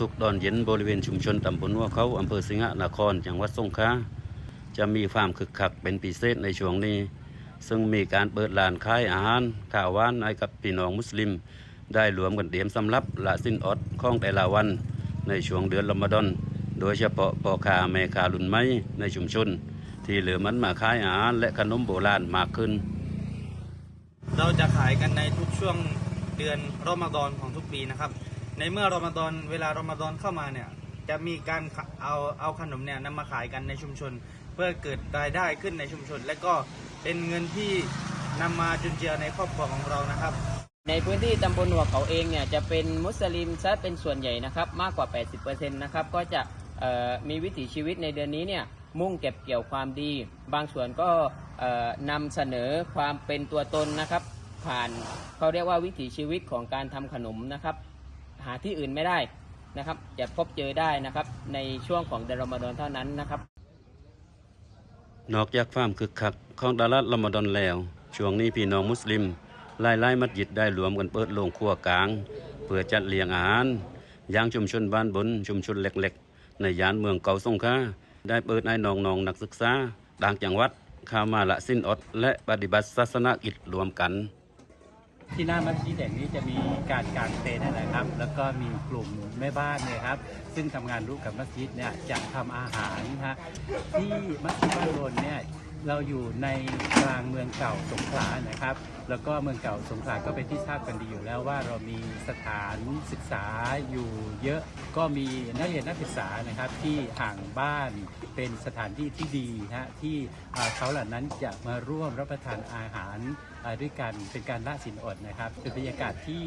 ทุกๆตอนเย็นบริเวณชุมชนตำบลหัวเขาอำเภอสิงห์นครจังหวัดสงขลาจะมีความคึกคักเป็นพิเศษในช่วงนี้ ซึ่งมีการเปิดร้านขายอาหารข้าวหวานให้กับพี่น้องมุสลิม ได้รวมกันเตรียมสำรับละสิ้นอดของแต่ละวัน ในช่วงเดือนรอมฎอนโดยเฉพาะพ่อค้าแม่ค้ารุ่นใหม่ในชุมชน ที่เหลือมันมาขายอาหารและขนมโบราณมากขึ้น เราจะขายกันในทุกช่วงเดือนรอมฎอนของทุกปีนะครับ ในเมื่อรอมฎอนเวลารอมฎอนเข้ามาเนี่ยจะมีการเอาเอาขนมเนี่ยนำมาขายกันในชุมชน เพื่อเกิดรายได้ขึ้นในชุมชน และก็เป็นเงินที่นำมาจุนเจือในครอบครัวของเรานะครับ ในพื้นที่ตำบลหัวเขาเองเนี่ยจะเป็นมุสลิมซะเป็นส่วนใหญ่นะครับมากกว่า 80%นะครับก็จะมีวิถีชีวิตในเดือนนี้เนี่ยมุ่งเก็บเกี่ยวความดี บางส่วนก็นำเสนอความเป็นตัวตนนะครับ ผ่านเขาเรียกว่าวิถีชีวิตของการทำขนมนะครับ หาที่อื่นไม่ได้นะครับจะพบเจอได้นะครับในช่วงของเดือนรอมฎอนเท่านั้นนะครับ นอกจากความคึกคักของดารัตละมดอนแล้ว ช่วงนี้พี่น้องมุสลิมหลายๆมัสยิดได้รวมกันเปิดโรงครัวกลาง เพื่อจัดเลี้ยงอาหารย่างชุมชนบ้านบนชุมชนเล็กๆ ในย่านเมืองเก่าสงขลาได้เปิดให้น้องๆนักศึกษาต่างจังหวัดเข้ามาละสิ้นอด และปฏิบัติศาสนกิจรวมกัน ที่หน้ามัสยิดแห่งนี้จะมีการกางเต็นท์นะครับ แล้วก็มีกลุ่มแม่บ้านเนี่ยครับ ซึ่งทำงานร่วมกับมัสยิดเนี่ยจะทำอาหารนะฮะที่มัสยิดบ้านโรนเนี่ย เราอยู่ในกลางเมืองเก่าสงขลานะครับ แล้วก็เมืองเก่าสงขลาก็เป็นที่ทราบกันดีอยู่แล้วว่าเรามีสถานศึกษาอยู่เยอะ ก็มีนักเรียนนักศึกษานะครับที่ห่างบ้านเป็นสถานที่ที่ดีนะฮะที่เขาเหล่านั้นจะมาร่วมรับประทานอาหารด้วยกันเป็นการละสินอดนะครับเป็นบรรยากาศที่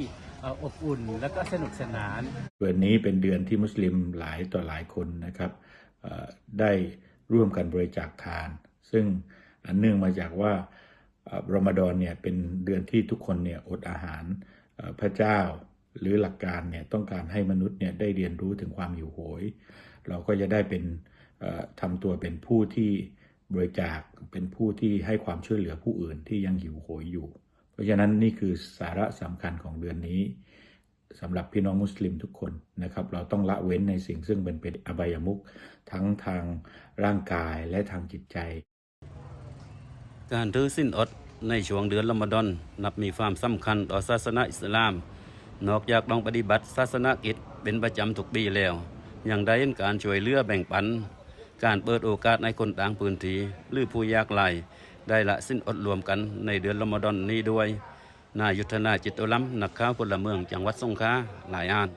อบอุ่นแล้วก็สนุกสนานเดือนนี้เป็นเดือนที่มุสลิมหลายต่อหลายคนนะครับได้ร่วมกันบริจาคทาน ซึ่งอันเนื่องมาจากว่าอรอมฎอนเนี่ยเป็นเดือนที่ทุกคนเนี่ยอดอาหารพระเจ้าหรือหลักการเนี่ยต้องการให้มนุษย์เนี่ยได้เรียนรู้ถึงความหิวโหย เราก็จะได้เป็นเอ่อทำตัวเป็นผู้ที่บริจาคเป็นผู้ที่ให้ความช่วยเหลือผู้อื่นที่ยังหิวโหยอยู่ เพราะฉะนั้นนี่คือสาระสำคัญของเดือนนี้สำหรับพี่น้องมุสลิมทุกคนนะครับ เราต้องละเว้นในสิ่งซึ่งเป็นเป็นอบายมุขทั้งทางร่างกายและทางจิตใจ การถือสิ้นอดในช่วงเดือนรอมฎอน นับมีความสำคัญต่อศาสนาอิสลาม นอกจากต้องปฏิบัติศาสนากิจเป็นประจำทุกปีแล้ว ยังได้เห็นการช่วยเหลือแบ่งปัน การเปิดโอกาสในคนต่างพื้นที่หรือผู้ยากไร้ได้ละสิ้นอดรวมกันในเดือนรอมฎอนนี้ด้วย นายุทธนาจิตอลัมนักข่าวพลเมืองจังหวัดสงขลารายงาน